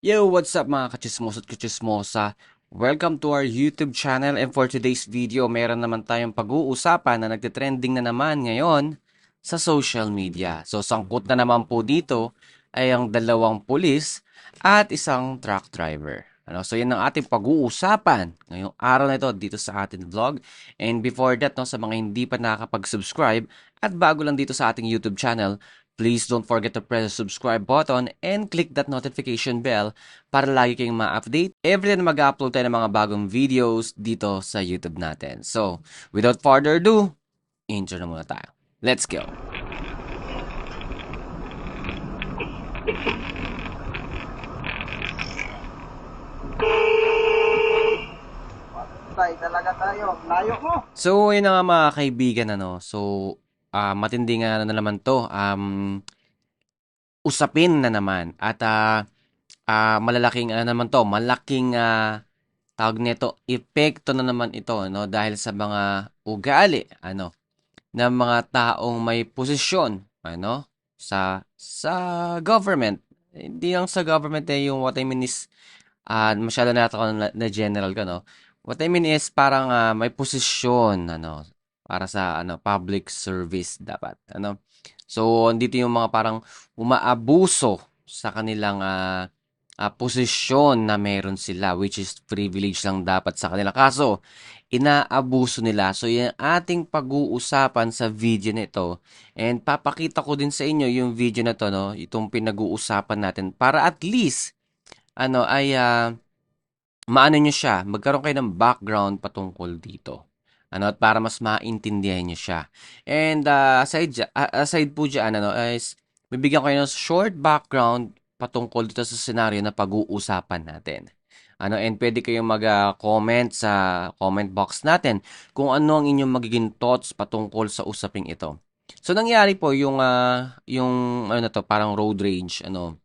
Yo, what's up mga kachismos at kachismosa? Welcome to our YouTube channel and for today's video, meron naman tayong pag-uusapan na nagtitrending na naman ngayon sa social media. So, sangkot na naman po dito ay ang dalawang pulis at isang truck driver. Ano, so, yan ang ating pag-uusapan ngayong araw na ito dito sa ating vlog. And before that, no, sa mga hindi pa nakakapag-subscribe at bago lang dito sa ating YouTube channel, Please don't forget to press the subscribe button and click that notification bell para lagi kayong ma-update every time mag-upload tayo ng mga bagong videos dito sa YouTube natin. So, without further ado, intro na muna tayo. Let's go! Tay, talaga tayo. Layo mo. So, yun na nga mga kaibigan, ano. So, ah matindi nga na naman to. Um, usapin na naman. At ah ah, malalaking ano naman to, malaking ah, tawag nito, epekto na naman ito, no? Dahil sa mga ugali, ano, ng mga taong may posisyon, ano, sa sa government. Hindi lang sa government eh, yung what I mean is, ah masyado na ako na, na general ka, no? What I mean is parang ah, may posisyon ano para sa ano public service dapat ano. So andito yung mga parang umaabuso sa kanilang ah, ah, posisyon na meron sila which is privilege lang dapat sa kanila. Kaso inaabuso nila. So yan ang ating pag-uusapan sa video nito. And papakita ko din sa inyo yung video na to no, itong pinag-uusapan natin para at least ano ay ah, maano nyo siya, magkaroon kayo ng background patungkol dito. Ano, at para mas maintindihan nyo siya. And uh, aside, ah, aside po dyan, ano, is, bibigyan ko kayo ng short background patungkol dito sa scenario na pag-uusapan natin. Ano, and pwede kayong mag-comment sa comment box natin kung ano ang inyong magiging thoughts patungkol sa usaping ito. So, nangyari po yung, ah, yung, ano na to, parang road rage, ano,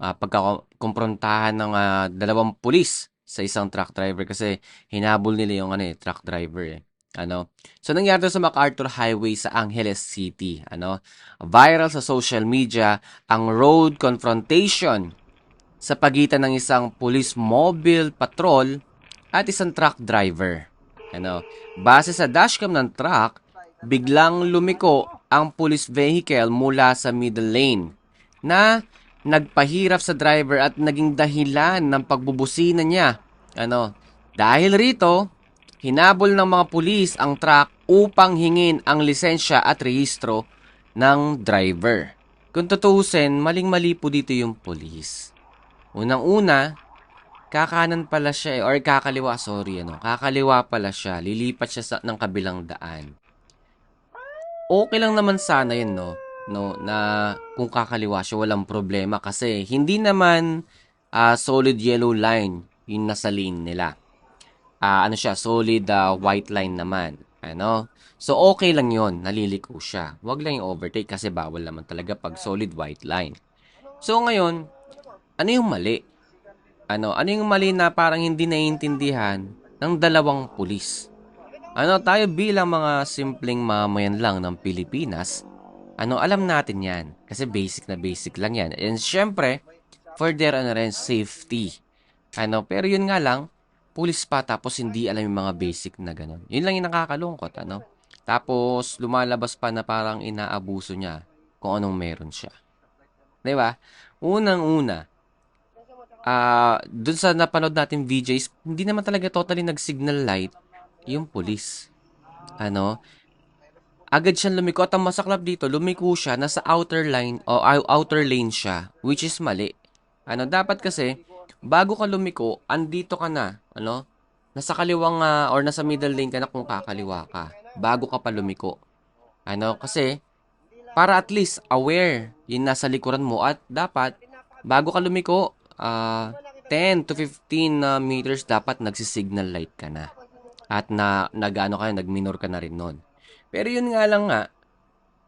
ah, pagkakomprontahan ng ah, dalawang pulis sa isang truck driver kasi hinabol nila yung ano eh, truck driver eh. Ano? So nangyari to sa MacArthur Highway sa Angeles City, ano? Viral sa social media ang road confrontation sa pagitan ng isang police mobile patrol at isang truck driver. Ano? Base sa dashcam ng truck, biglang lumiko ang police vehicle mula sa middle lane na nagpahirap sa driver at naging dahilan ng pagbubusina niya. Ano? Dahil rito, hinabol ng mga pulis ang truck upang hingin ang lisensya at rehistro ng driver. Kung tutuusin, maling-mali po dito yung pulis. Unang-una, kakanan pala siya eh, or kakaliwa, sorry, ano, kakaliwa pala siya, lilipat siya sa, ng kabilang daan. Okay lang naman sana yun, no? No, na kung kakaliwa siya, walang problema kasi hindi naman ah, solid yellow line yung nasa lane nila. Ah, ano siya, solid ah, white line naman. Ano? So, okay lang yon naliliko siya. Huwag lang yung overtake kasi bawal naman talaga pag solid white line. So, ngayon, ano yung mali? Ano, ano yung mali na parang hindi naiintindihan ng dalawang pulis? Ano, tayo bilang mga simpleng mamayan lang ng Pilipinas, ano, alam natin yan. Kasi basic na basic lang yan. And syempre, for their ano rin, safety. Ano, pero yun nga lang, pulis pa tapos hindi alam yung mga basic na ganun. Yun lang yung nakakalungkot, ano. Tapos, lumalabas pa na parang inaabuso niya kung anong meron siya. 'Di ba? Unang-una, ah, dun sa napanood natin VJs, hindi naman talaga totally nag-signal light yung pulis. Ano? Agad siyang lumiko at ang masaklap dito, lumiko siya nasa outer line o ou- outer lane siya, which is mali. Ano, dapat kasi bago ka lumiko, andito ka na, ano? Nasa kaliwang ah, or nasa middle lane ka na kung kakaliwa ka bago ka pa lumiko. Ano, kasi para at least aware yung nasa likuran mo at dapat bago ka lumiko, ah 10 to 15 na meters dapat nagsisignal light ka na. At na nagano ka, nagminor ka na rin nun. Pero yun nga lang nga,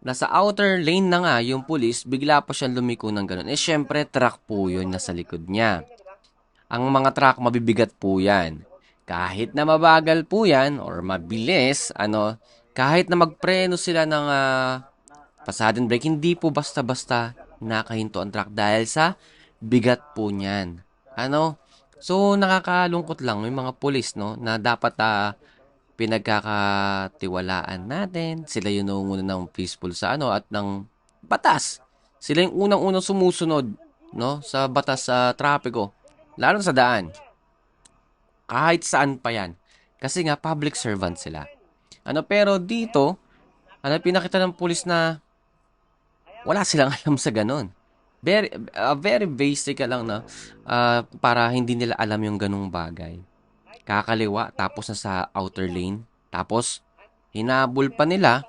nasa outer lane na nga yung pulis, bigla pa siyang lumiko ng ganun. Eh syempre, truck po yun nasa likod niya. Ang mga truck mabibigat po yan. Kahit na mabagal po yan or mabilis, ano, kahit na magpreno sila ng ah, pa sudden break, hindi po basta-basta nakahinto ang truck dahil sa bigat po niyan. Ano? So, nakakalungkot lang yung mga pulis, no? Na dapat ah, pinagkakatiwalaan natin. Sila yung nangunguna ng peaceful sa ano at ng batas. Sila yung unang-unang sumusunod, no? Sa batas sa trapiko. Lalo sa daan. Kahit saan pa yan. Kasi nga, public servant sila. Ano, pero dito, ano, pinakita ng pulis na wala silang alam sa ganun. Very, uh, very basic lang na ah, para hindi nila alam yung ganung bagay. Kakaliwa, tapos na sa outer lane. Tapos, hinabol pa nila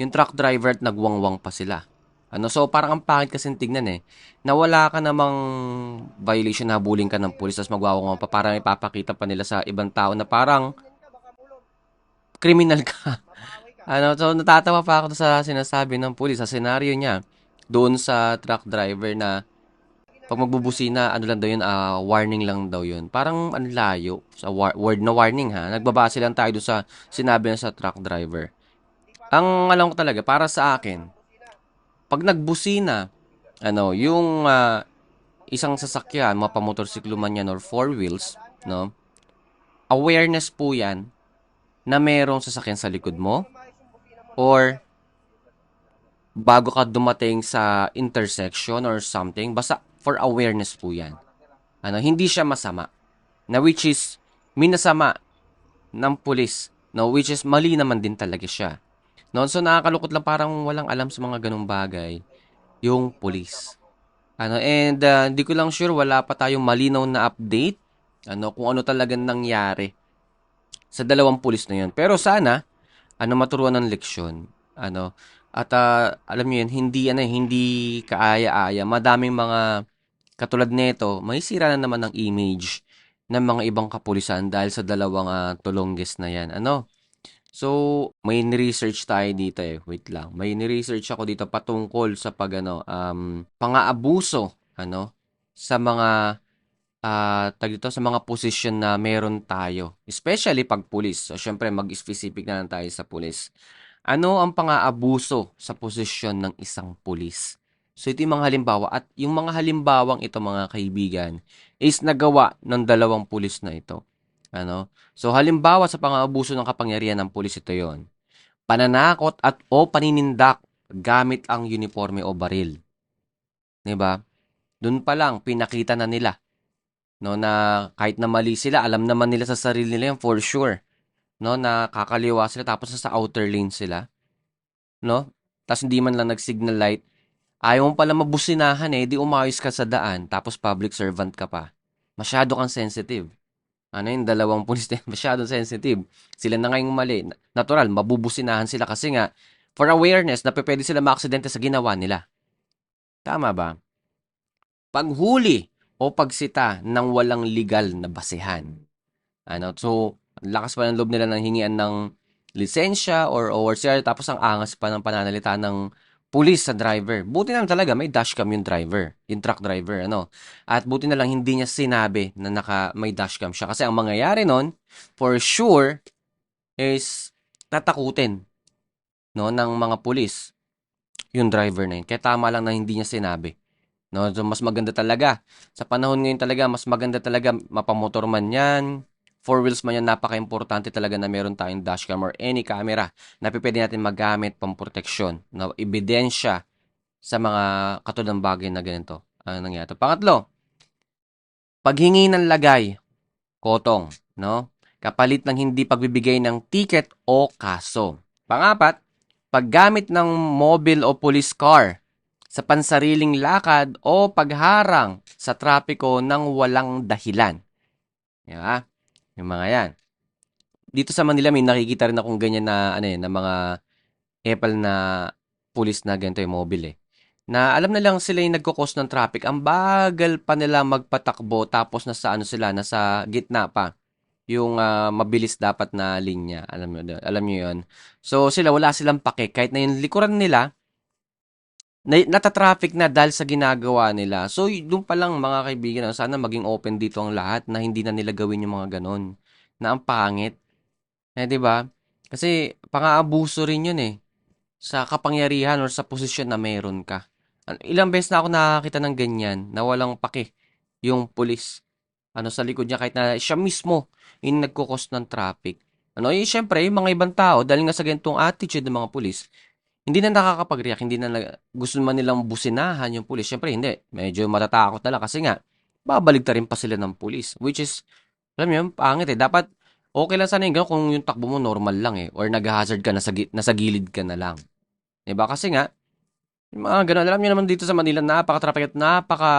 yung truck driver at nagwangwang pa sila. Ano, so parang ang pangit kasi tignan eh. Na wala ka namang violation na habulin ka ng pulis tapos magwawang pa parang ipapakita pa nila sa ibang tao na parang criminal ka. ano, so natatawa pa ako sa sinasabi ng pulis sa senaryo niya doon sa truck driver na pag magbubusina, ano lang daw yun, ah, warning lang daw yun. Parang ang layo sa war- word na warning ha. Nagbabase lang tayo doon sa sinabi niya sa truck driver. Ang alam ko talaga, para sa akin, pag nagbusina, ano, yung ah, isang sasakyan, mapamotorsiklo man yan or four wheels, no? Awareness po yan na merong sasakyan sa likod mo or bago ka dumating sa intersection or something, basta for awareness po yan. Ano, hindi siya masama. Na which is, minasama ng pulis. No, which is, mali naman din talaga siya. No, so nakakalukot lang parang walang alam sa mga ganung bagay yung pulis. Ano, and uh, hindi ko lang sure, wala pa tayong malinaw na update ano, kung ano talagang nangyari sa dalawang pulis na yun. Pero sana, ano, maturuan ng leksyon. Ano, at ah, alam niyo yun, hindi, ano, hindi kaaya-aya. Madaming mga katulad nito, may sira na naman ng image ng mga ibang kapulisan dahil sa dalawang ah, tulongges na yan. Ano? So, may ni-research tayo dito eh. Wait lang. May ni-research ako dito patungkol sa pag ano, um, pang-aabuso, ano, sa mga ah tag dito, sa mga posisyon na meron tayo. Especially pag pulis. So, syempre, mag-specific na lang tayo sa pulis. Ano ang pang-aabuso sa posisyon ng isang pulis? So, ito yung mga halimbawa. At yung mga halimbawang ito, mga kaibigan, is nagawa ng dalawang pulis na ito. Ano? So, halimbawa sa pang-aabuso ng kapangyarihan ng pulis, ito yon Pananakot at o paninindak gamit ang uniforme o baril. 'Di ba? Doon pa lang, pinakita na nila no na kahit na mali sila, alam naman nila sa sarili nila yan for sure. No, na kakaliwa sila tapos nasa outer lane sila, no? Tapos hindi man lang nag-signal light. Ayaw mo pala mabusinahan eh, di umayos ka sa daan, tapos public servant ka pa. Masyado kang sensitive. Ano yung dalawang pulis na masyadong sensitive. Sila na ngayong mali. Natural, mabubusinahan sila kasi nga, for awareness, na pwede sila maaksidente sa ginawa nila. Tama ba? Paghuli o pagsita ng walang legal na basehan. Ano, so, lakas pa ng loob nila ng hingian ng lisensya or ORCR tapos ang angas pa ng pananalita ng pulis sa driver. Buti na talaga may dashcam yung driver, yung truck driver, ano. At buti na lang hindi niya sinabi na naka may dashcam siya kasi ang mangyayari nun for sure is tatakutin no ng mga pulis yung driver na yun. Kaya tama lang na hindi niya sinabi. No, so mas maganda talaga. Sa panahon ngayon talaga, mas maganda talaga mapamotor man 'yan, four wheels man 'yan, napaka-importante talaga na meron tayong dashcam or any camera na pwede natin magamit pamproteksyon, na ebidensya sa mga katulad ng bagay na ganito. Ano nangyari? Pangatlo, paghingi ng lagay, kotong, no? Kapalit ng hindi pagbibigay ng ticket o kaso. Pangapat, paggamit ng mobile o police car sa pansariling lakad o pagharang sa trapiko ng walang dahilan. Di ba? Yung mga yan. Dito sa Manila may nakikita rin akong ganyan na ano eh, na mga epal na pulis na ganito yung mobile eh. Na alam na lang sila yung nagkukos ng traffic. Ang bagal pa nila magpatakbo tapos nasa ano sila, nasa gitna pa. Yung ah, mabilis dapat na linya. Alam mo, alam niyo yun. So sila wala silang pake. Kahit na yung likuran nila, na, natatraffic na dahil sa ginagawa nila. So, doon pa lang mga kaibigan, sana maging open dito ang lahat na hindi na nila gawin yung mga ganon. Na ang pangit. Eh, di ba? Kasi, pang-aabuso rin yun eh. Sa kapangyarihan or sa posisyon na meron ka. An- Ilang beses na ako nakakita ng ganyan na walang pake. yung pulis. Ano sa likod niya kahit na siya mismo yung nagkukos ng traffic. Ano, eh, syempre, yung mga ibang tao, dahil nga sa ganitong attitude ng mga pulis, hindi na nakakapag-react, hindi na gusto man nilang businahan yung pulis. Syempre, hindi. Medyo matatakot na lang kasi nga, babalik rin pa sila ng pulis. Which is, alam mo yun, pangit eh. Dapat, okay lang sana yung kung yung takbo mo normal lang eh. Or nag-hazard ka, nasa, nasa gilid ka na lang. Diba? Kasi nga, mga ganun, alam niyo naman dito sa Manila, napaka-traffic at napaka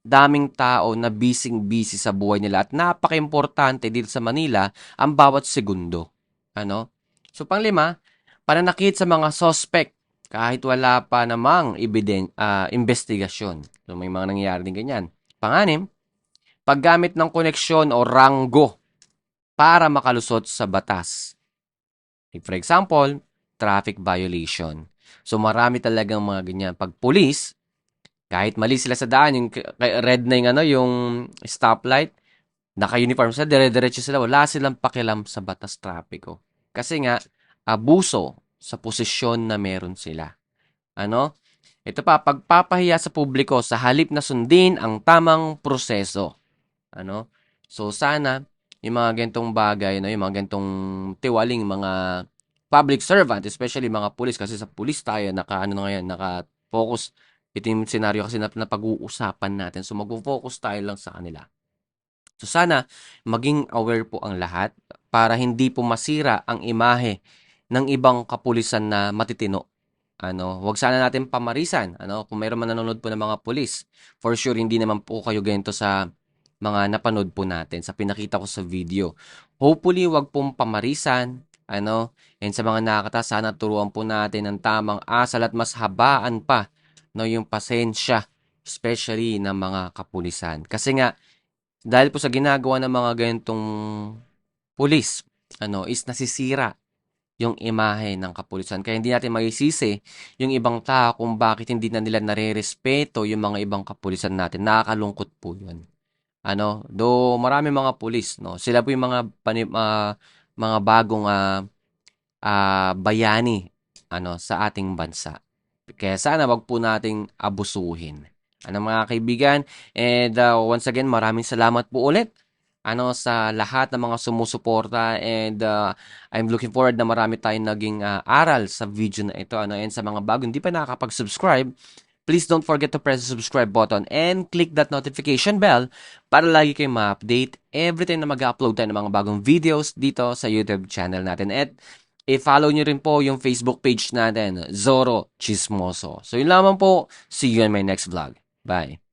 daming tao na busy-busy sa buhay nila at napaka-importante dito sa Manila ang bawat segundo. Ano? So, panglima, pananakit sa mga suspect kahit wala pa namang ebiden, ah, investigasyon. So, may mga nangyayari din ganyan. Panganim, paggamit ng koneksyon o ranggo para makalusot sa batas. Like, For example, traffic violation. So marami talagang mga ganyan. Pag police, kahit mali sila sa daan, yung red na yung, ano, yung stoplight, naka-uniform sila, dire-diretso sila, wala silang pakialam sa batas trapiko. Kasi nga, abuso sa posisyon na meron sila. Ano? Ito pa, pagpapahiya sa publiko sa halip na sundin ang tamang proseso. Ano? So sana yung mga gantong bagay, no, yung mga gantong tiwaling mga public servant, especially mga pulis kasi sa pulis tayo naka ano na ngayon, naka-focus ito yung senaryo kasi na, na pag-uusapan natin. So mag-focus tayo lang sa kanila. So sana maging aware po ang lahat para hindi po masira ang imahe ng ibang kapulisan na matitino. Ano, wag sana natin pamarisan, ano, kung mayroon man nanonood po ng mga pulis. For sure hindi naman po kayo ganito sa mga napanood po natin sa pinakita ko sa video. Hopefully wag pong pamarisan, ano, and sa mga nakakata sana turuan po natin ng tamang asal at mas habaan pa no yung pasensya especially ng mga kapulisan. Kasi nga dahil po sa ginagawa ng mga ganitong pulis, ano, is nasisira yung imahe ng kapulisan. Kaya hindi natin maisisi yung ibang tao kung bakit hindi na nila nare-respeto yung mga ibang kapulisan natin. Nakakalungkot po yun. Ano, do marami mga pulis, no. Sila po yung mga pani, ah, mga bagong ah, ah, bayani ano sa ating bansa. Kaya sana wag po nating abusuhin. Ano mga kaibigan, and ah, once again maraming salamat po ulit ano sa lahat ng mga sumusuporta and ah, I'm looking forward na marami tayong naging ah, aral sa video na ito ano and sa mga bago hindi pa nakakapag-subscribe please don't forget to press the subscribe button and click that notification bell para lagi kayong ma-update every time na mag-upload tayo ng mga bagong videos dito sa YouTube channel natin. At i-follow nyo rin po yung Facebook page natin, Zoro Chismoso. So yun lamang po. See you in my next vlog. Bye.